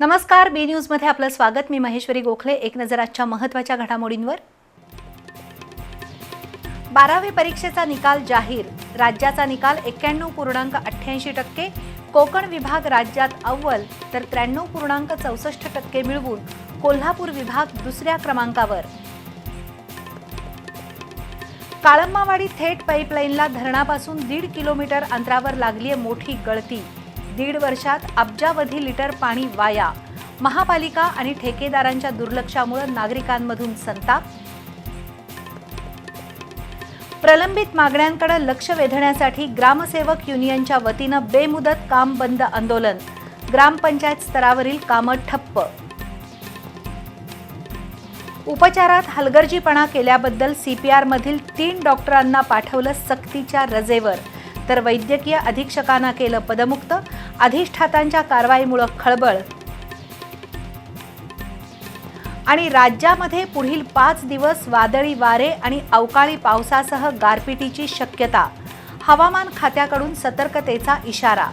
नमस्कार बी न्यूजमध्ये आपलं स्वागत. मी महेश्वरी गोखले. एक नजर आजच्या महत्त्वाच्या घडामोडींवर. बारावी परीक्षेचा निकाल जाहीर. राज्याचा निकाल एक्क्याण्णव पूर्णांक अठ्ठ्याऐंशी टक्के. कोकण विभाग राज्यात अव्वल तर त्र्याण्णव पूर्णांक चौसष्ट टक्के मिळवून कोल्हापूर विभाग दुसऱ्या क्रमांकावर. काळंबावाडी थेट पाईपलाईनला धरणापासून दीड किलोमीटर अंतरावर लागली आहे मोठी गळती. दीड वर्षात अब्जावधी लिटर पाणी वाया. महापालिका आणि ठेकेदारांच्या दुर्लक्षामुळे नागरिकांमधून संताप. प्रलंबित मागण्यांकडे लक्ष वेधण्यासाठी ग्रामसेवक युनियनच्या वतीनं बेमुदत काम बंद आंदोलन. ग्रामपंचायत स्तरावरील कामं ठप्प. उपचारात हलगर्जीपणा केल्याबद्दल सीपीआरमधील तीन डॉक्टरांना पाठवलं सक्तीच्या रजेवर. तर वैद्यकीय अधीक्षकांना केलं पदमुक्त. अधिष्ठातांच्या कारवाईमुळं खळबळ. आणि राज्यामध्ये पुढील पाच दिवस वादळी वारे आणि अवकाळी पावसासह गारपिटीची शक्यता. हवामान खात्याकडून सतर्कतेचा इशारा.